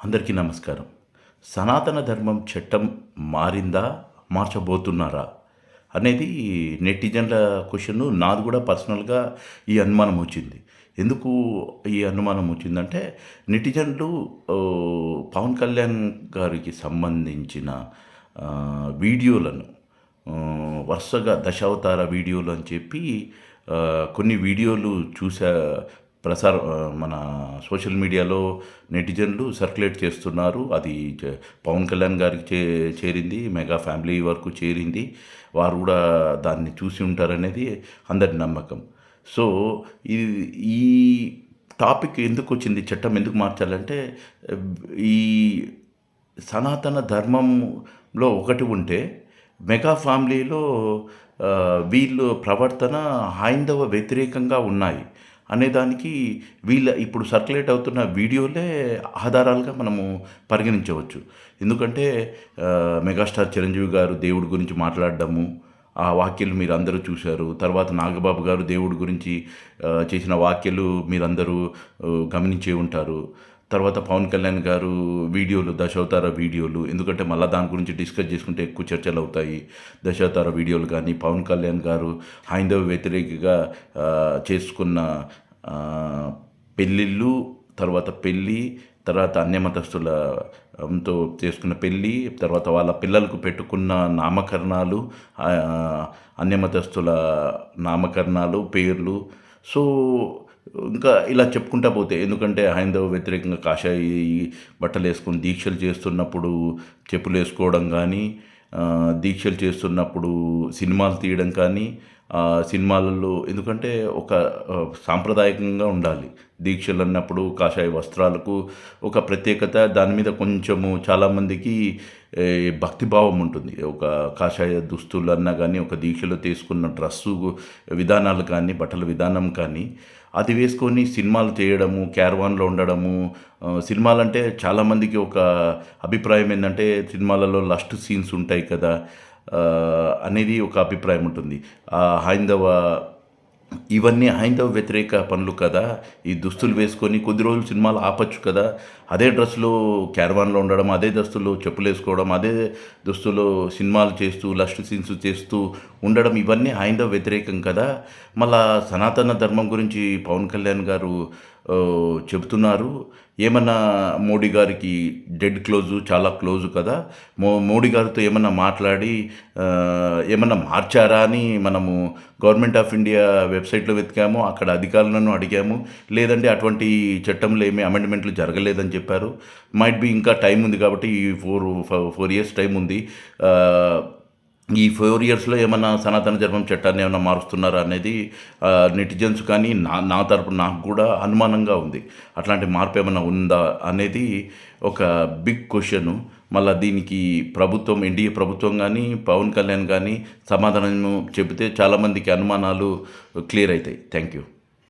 అందరికీ నమస్కారం. సనాతన ధర్మం చట్టం మారిందా మార్చబోతున్నారా అనేది నెటిజన్ల క్వశ్చన్ నాది కూడా పర్సనల్గా ఈ అనుమానం వచ్చింది. ఎందుకు ఈ అనుమానం వచ్చిందంటే నెటిజన్లు పవన్ కళ్యాణ్ గారికి సంబంధించిన వీడియోలను వరుసగా దశావతార వీడియోలు అని చెప్పి కొన్ని వీడియోలు చూసా ప్రసార మన సోషల్ మీడియాలో నెటిజన్లు సర్క్యులేట్ చేస్తున్నారు. అది పవన్ కళ్యాణ్ గారికి చే చేరింది మెగా ఫ్యామిలీ వరకు చేరింది. వారు కూడా దాన్ని చూసి ఉంటారనేది అందరి నమ్మకం. సో ఇది ఈ టాపిక్ ఎందుకు వచ్చింది చట్టం ఎందుకు మార్చాలంటే ఈ సనాతన ధర్మంలో ఒకటి ఉంటే మెగా ఫ్యామిలీలో వీళ్ళు ప్రవర్తన హైందవ వ్యతిరేకంగా ఉన్నాయి. అనేదానికి వీళ్ళ ఇప్పుడు సర్క్యులేట్ అవుతున్న వీడియోలే ఆధారాలుగా మనము పరిగణించవచ్చు. ఎందుకంటే మెగాస్టార్ చిరంజీవి గారు దేవుడి గురించి మాట్లాడడము ఆ వాక్యాలు మీరు అందరూ చూశారు. తర్వాత నాగబాబు గారు దేవుడి గురించి చేసిన వాక్యాలు మీరందరూ గమనించే ఉంటారు. తర్వాత పవన్ కళ్యాణ్ గారు వీడియోలు దశావతార వీడియోలు ఎందుకంటే మళ్ళీ దాని గురించి డిస్కస్ చేసుకుంటే ఎక్కువ చర్చలు అవుతాయి. దశావతార వీడియోలు కానీ పవన్ కళ్యాణ్ గారు హైందవ వ్యతిరేకగా చేసుకున్న పెళ్ళిళ్ళు తర్వాత పెళ్ళి తర్వాత అన్యమతస్తులతో చేసుకున్న పెళ్ళి తర్వాత వాళ్ళ పిల్లలకు పెట్టుకున్న నామకరణాలు ఆ, అన్యమతస్తుల నామకరణాలు పేర్లు. సో ఇంకా ఇలా చెప్పుకుంటా పోతే ఎందుకంటే హైందవ వ్యతిరేకంగా కాషాయి బట్టలు వేసుకొని దీక్షలు చేస్తున్నప్పుడు చెప్పులు వేసుకోవడం కానీ దీక్షలు చేస్తున్నప్పుడు సినిమాలు తీయడం కానీ సినిమాలలో ఎందుకంటే ఒక సాంప్రదాయకంగా ఉండాలి. దీక్షలు అన్నప్పుడు కాషాయ వస్త్రాలకు ఒక ప్రత్యేకత దాని మీద కొంచెము చాలామందికి భక్తిభావం ఉంటుంది. ఒక కాషాయ దుస్తులు అన్నా కానీ ఒక దీక్షలో తీసుకున్న డ్రస్సు విధానాలు కానీ బట్టల విధానం కానీ అది వేసుకొని సినిమాలు చేయడము క్యారవాన్లో ఉండడము సినిమాలంటే చాలామందికి ఒక అభిప్రాయం ఏంటంటే సినిమాలలో లస్ట్ సీన్స్ ఉంటాయి కదా అనేది ఒక అభిప్రాయం ఉంటుంది. ఆ హైందవ ఇవన్నీ హైందవ వ్యతిరేక పనులు కదా? ఈ దుస్తులు వేసుకొని కొద్ది రోజులు సినిమాలు ఆపచ్చు కదా? అదే డ్రెస్సులు క్యారవాన్లో ఉండడం అదే దుస్తులు చెప్పులు వేసుకోవడం అదే దుస్తులు సినిమాలు చేస్తూ లస్ట్ సీన్స్ చేస్తూ ఉండడం ఇవన్నీ హైందవ వ్యతిరేకం కదా? మళ్ళా సనాతన ధర్మం గురించి పవన్ కళ్యాణ్ గారు చెబుతున్నారు. ఏమన్నా మోడీ గారికి డెడ్ క్లోజు చాలా క్లోజు కదా. మో మోడీ గారితో ఏమన్నా మాట్లాడి ఏమన్నా మార్చారా అని మనము గవర్నమెంట్ ఆఫ్ ఇండియా వెబ్సైట్లో వెతికాము అక్కడ అధికారులను అడిగాము. లేదంటే అటువంటి చట్టంలో ఏమీ అమెండ్మెంట్లు జరగలేదని చెప్పారు. మైట్ బి ఇంకా టైం ఉంది కాబట్టి ఈ ఫోర్ ఫోర్ ఇయర్స్ టైం ఉంది. ఈ ఫోర్ ఇయర్స్లో ఏమన్నా సనాతన ధర్మం చట్టాన్ని ఏమైనా మారుస్తున్నారా అనేది నెటిజన్స్ కానీ నా నా తరపు నాకు కూడా అనుమానంగా ఉంది. అట్లాంటి మార్పు ఏమైనా ఉందా అనేది ఒక బిగ్ క్వశ్చన్. మళ్ళీ దీనికి ప్రభుత్వం ఎన్డీఏ ప్రభుత్వం కానీ పవన్ కళ్యాణ్ కానీ సమాధానం చెబితే చాలామందికి అనుమానాలు క్లియర్ అవుతాయి. Thank you.